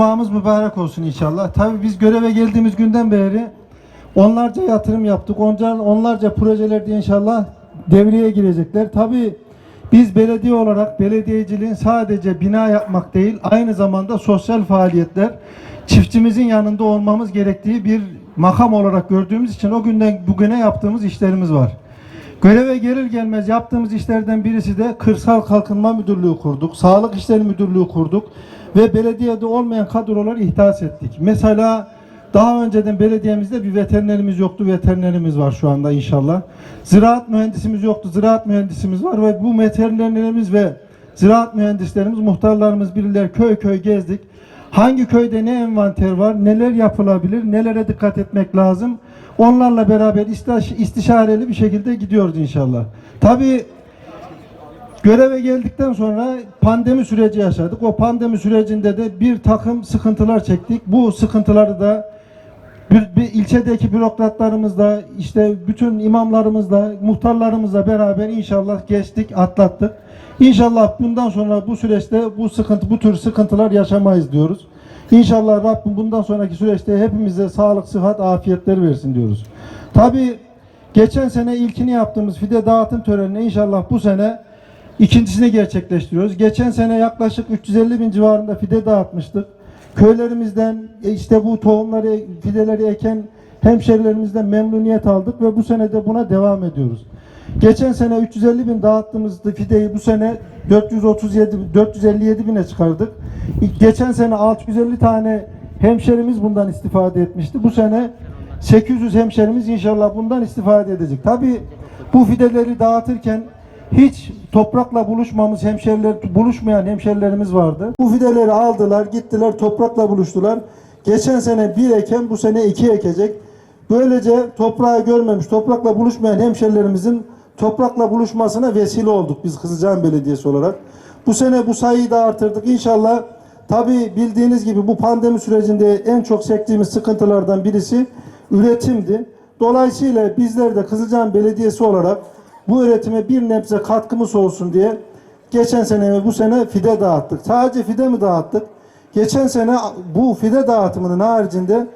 Cumamız mübarek olsun inşallah. Tabii biz göreve geldiğimiz günden beri onlarca yatırım yaptık. Onlarca, onlarca projelerde inşallah devreye girecekler. Tabii biz belediye olarak belediyeciliğin sadece bina yapmak değil, aynı zamanda sosyal faaliyetler, çiftçimizin yanında olmamız gerektiği bir makam olarak gördüğümüz için o günden bugüne yaptığımız işlerimiz var. Göreve gelir gelmez yaptığımız işlerden birisi de Kırsal Kalkınma Müdürlüğü kurduk, Sağlık İşleri Müdürlüğü kurduk ve belediyede olmayan kadroları ihdas ettik. Mesela daha önceden belediyemizde bir veterinerimiz yoktu, veterinerimiz var şu anda inşallah. Ziraat mühendisimiz yoktu, ziraat mühendisimiz var ve bu veterinerlerimiz ve ziraat mühendislerimiz, muhtarlarımız biriler köy köy gezdik. Hangi köyde ne envanter var, neler yapılabilir, nelere dikkat etmek lazım. Onlarla beraber istiş- istişareli bir şekilde gidiyoruz inşallah. Tabii Göreve geldikten sonra pandemi süreci yaşadık. O pandemi sürecinde de bir takım sıkıntılar çektik. Bu sıkıntıları da bir, bir ilçedeki bürokratlarımızla, işte bütün imamlarımızla, muhtarlarımızla beraber inşallah geçtik, atlattık. İnşallah bundan sonra bu süreçte bu sıkıntı, bu tür sıkıntılar yaşamayız diyoruz. İnşallah Rabbim bundan sonraki süreçte hepimize sağlık, sıhhat, afiyetler versin diyoruz. Tabii geçen sene ilkini yaptığımız fide dağıtım törenine inşallah bu sene İkincisini gerçekleştiriyoruz. Geçen sene yaklaşık 350 bin civarında fide dağıtmıştık. Köylerimizden e, işte bu tohumları, fideleri eken hemşerilerimizden memnuniyet aldık ve bu sene de buna devam ediyoruz. Geçen sene 350 bin dağıttığımız fideyi bu sene 437 457 bine çıkardık. Geçen sene 650 tane hemşerimiz bundan istifade etmişti. Bu sene 800 hemşerimiz inşallah bundan istifade edecek. Tabii bu fideleri dağıtırken hiç toprakla buluşmamız hemşeriler buluşmayan hemşerilerimiz vardı. Bu fideleri aldılar, gittiler toprakla buluştular. Geçen sene bir eken bu sene iki ekecek. Böylece toprağı görmemiş, toprakla buluşmayan hemşerilerimizin toprakla buluşmasına vesile olduk biz Kızılcahamam Belediyesi olarak. Bu sene bu sayıyı da artırdık. İnşallah tabi bildiğiniz gibi bu pandemi sürecinde en çok çektiğimiz sıkıntılardan birisi üretimdi. Dolayısıyla bizler de Kızılcahamam Belediyesi olarak bu üretime bir nebze katkımız olsun diye geçen sene ve bu sene fide dağıttık. Sadece fide mi dağıttık? Geçen sene bu fide dağıtımının haricinde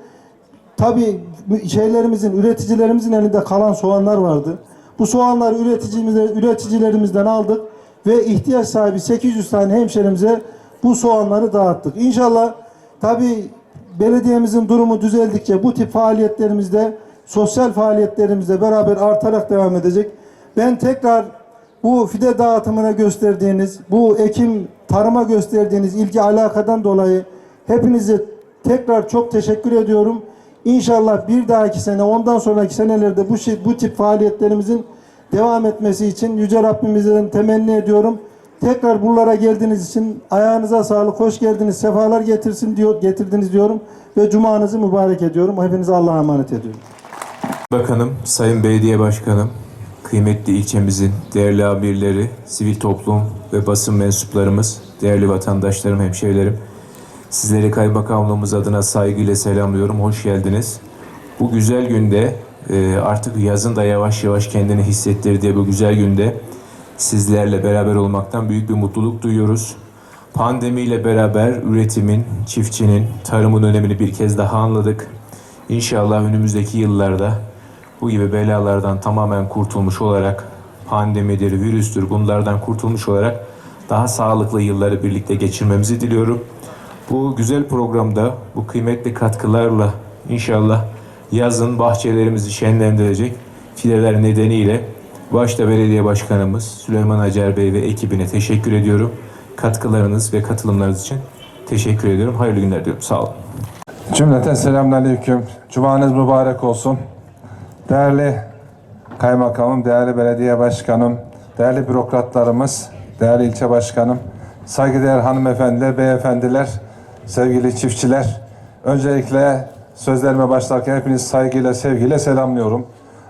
tabi şeylerimizin, üreticilerimizin elinde kalan soğanlar vardı. Bu soğanları üreticimize, üreticilerimizden aldık ve ihtiyaç sahibi 800 tane hemşerimize bu soğanları dağıttık. İnşallah tabi belediyemizin durumu düzeldikçe bu tip faaliyetlerimizde sosyal faaliyetlerimizle beraber artarak devam edecek. Ben tekrar bu fide dağıtımına gösterdiğiniz, bu ekim tarıma gösterdiğiniz ilgi alakadan dolayı hepinize tekrar çok teşekkür ediyorum. İnşallah bir dahaki sene, ondan sonraki senelerde bu şey, bu tip faaliyetlerimizin devam etmesi için Yüce Rabbimizden temenni ediyorum. Tekrar buralara geldiğiniz için ayağınıza sağlık, hoş geldiniz, sefalar getirsin diyor, getirdiniz diyorum ve cumanızı mübarek ediyorum. Hepinize Allah'a emanet ediyorum. Bakanım, Sayın Belediye Başkanım, kıymetli ilçemizin değerli amirleri, sivil toplum ve basın mensuplarımız, değerli vatandaşlarım, hemşehrilerim, sizleri kaymakamlığımız adına saygıyla selamlıyorum. Hoş geldiniz. Bu güzel günde e, artık yazın da yavaş yavaş kendini hissettirdiği bu güzel günde sizlerle beraber olmaktan büyük bir mutluluk duyuyoruz. Pandemiyle beraber üretimin, çiftçinin, tarımın önemini bir kez daha anladık. İnşallah önümüzdeki yıllarda bu gibi belalardan tamamen kurtulmuş olarak pandemidir, virüstür bunlardan kurtulmuş olarak daha sağlıklı yılları birlikte geçirmemizi diliyorum. Bu güzel programda bu kıymetli katkılarla inşallah yazın bahçelerimizi şenlendirecek fideler nedeniyle başta belediye başkanımız Süleyman Acar Bey ve ekibine teşekkür ediyorum. Katkılarınız ve katılımlarınız için teşekkür ediyorum. Hayırlı günler diliyorum. Sağ olun. Cümleten selamünaleyküm. Cumanız mübarek olsun. Değerli kaymakamım, değerli belediye başkanım, değerli bürokratlarımız, değerli ilçe başkanım, saygıdeğer hanımefendiler, beyefendiler, sevgili çiftçiler. Öncelikle sözlerime başlarken hepinizi saygıyla, sevgiyle selamlıyorum.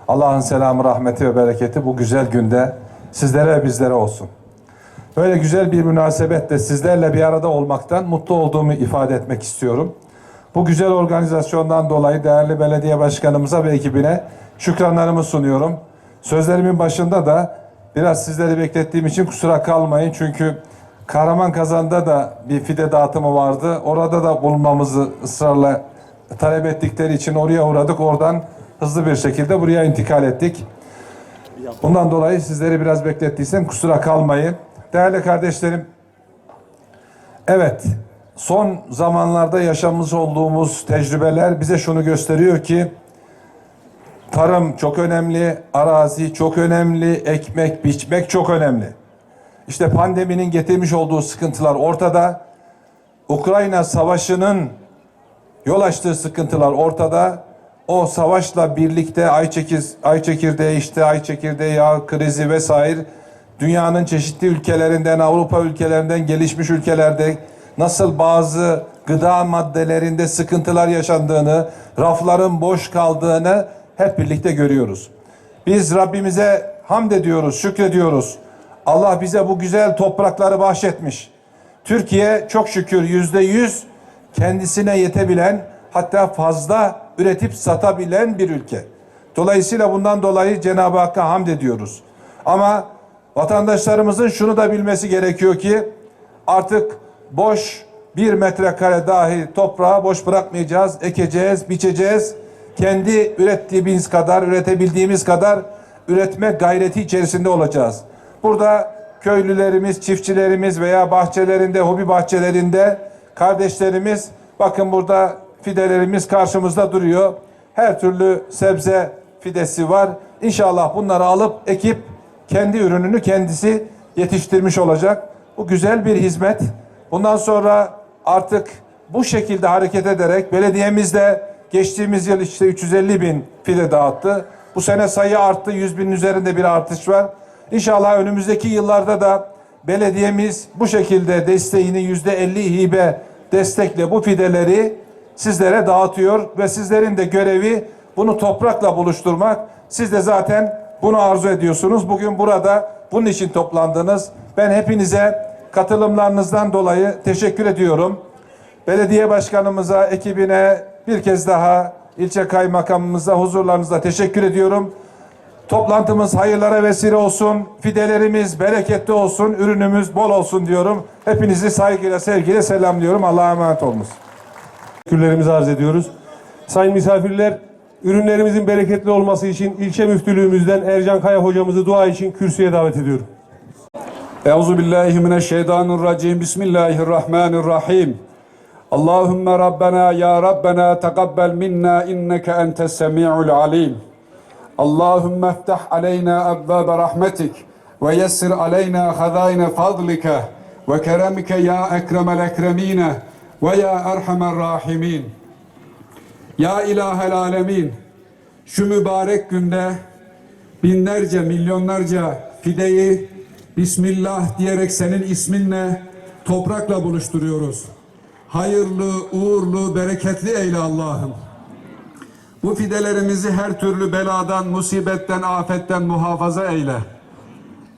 Allah'ın selamı, rahmeti ve bereketi bu güzel günde sizlere ve bizlere olsun. Böyle güzel bir münasebetle sizlerle bir arada olmaktan mutlu olduğumu ifade etmek istiyorum. Bu güzel organizasyondan dolayı değerli belediye başkanımıza ve ekibine şükranlarımı sunuyorum. Sözlerimin başında da biraz sizleri beklettiğim için kusura kalmayın. Çünkü Kahraman Kazan'da da bir fide dağıtımı vardı. Orada da bulunmamızı ısrarla talep ettikleri için oraya uğradık. Oradan hızlı bir şekilde buraya intikal ettik. Bundan dolayı sizleri biraz beklettiysem kusura kalmayın. Değerli kardeşlerim, evet son zamanlarda yaşamış olduğumuz tecrübeler bize şunu gösteriyor ki tarım çok önemli, arazi çok önemli, ekmek, biçmek çok önemli. İşte pandeminin getirmiş olduğu sıkıntılar ortada. Ukrayna savaşının yol açtığı sıkıntılar ortada. O savaşla birlikte ay, çekir, ay çekirdeği işte ay çekirdeği yağ krizi vesaire dünyanın çeşitli ülkelerinden Avrupa ülkelerinden gelişmiş ülkelerde nasıl bazı gıda maddelerinde sıkıntılar yaşandığını, rafların boş kaldığını hep birlikte görüyoruz. Biz Rabbimize hamd ediyoruz, şükrediyoruz. Allah bize bu güzel toprakları bahşetmiş. Türkiye çok şükür yüzde yüz kendisine yetebilen hatta fazla üretip satabilen bir ülke. Dolayısıyla bundan dolayı Cenab-ı Hakk'a hamd ediyoruz. Ama vatandaşlarımızın şunu da bilmesi gerekiyor ki artık boş bir metrekare dahi toprağı boş bırakmayacağız, ekeceğiz, biçeceğiz. Kendi ürettiğimiz kadar, üretebildiğimiz kadar üretme gayreti içerisinde olacağız. Burada köylülerimiz, çiftçilerimiz veya bahçelerinde, hobi bahçelerinde kardeşlerimiz bakın burada fidelerimiz karşımızda duruyor. Her türlü sebze fidesi var. İnşallah bunları alıp ekip kendi ürününü kendisi yetiştirmiş olacak. Bu güzel bir hizmet. Bundan sonra artık bu şekilde hareket ederek belediyemiz de geçtiğimiz yıl işte 350 bin fide dağıttı. Bu sene sayı arttı. 100 binin üzerinde bir artış var. İnşallah önümüzdeki yıllarda da belediyemiz bu şekilde desteğini yüzde 50 hibe destekle bu fideleri sizlere dağıtıyor ve sizlerin de görevi bunu toprakla buluşturmak. Siz de zaten bunu arzu ediyorsunuz. Bugün burada bunun için toplandınız. Ben hepinize katılımlarınızdan dolayı teşekkür ediyorum. Belediye başkanımıza, ekibine bir kez daha ilçe kaymakamımıza huzurlarınızda teşekkür ediyorum. Toplantımız hayırlara vesile olsun. Fidelerimiz bereketli olsun. Ürünümüz bol olsun diyorum. Hepinizi saygıyla, sevgiyle selamlıyorum. Allah'a emanet olunuz. Teşekkürlerimizi arz ediyoruz. Sayın misafirler, ürünlerimizin bereketli olması için ilçe müftülüğümüzden Ercan Kaya hocamızı dua için kürsüye davet ediyorum. Euzu billahi mineşşeytanirracim. Bismillahirrahmanirrahim. Allahümme Rabbena ya Rabbena tekabbel minna inneke entes semi'ul alim. Allahümme iftah aleyna ebvabe rahmetik ve yessir aleyna hazayne fadlike ve keremike ya ekremel ekremine ve ya erhamer rahimin. Ya ilahel alemin şu mübarek günde binlerce milyonlarca fideyi Bismillah diyerek senin isminle toprakla buluşturuyoruz. Hayırlı, uğurlu, bereketli eyle Allah'ım. Bu fidelerimizi her türlü beladan, musibetten, afetten muhafaza eyle.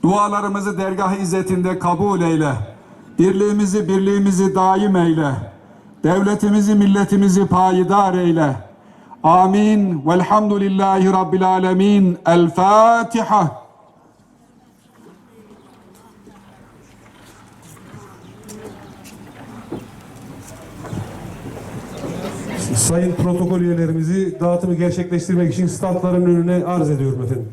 Dualarımızı dergah izzetinde kabul eyle. Birliğimizi, birliğimizi daim eyle. Devletimizi, milletimizi payidar eyle. Amin. Velhamdülillahi Rabbil alemin. El Fatiha. Sayın protokol üyelerimizi dağıtımı gerçekleştirmek için standların önüne arz ediyorum efendim.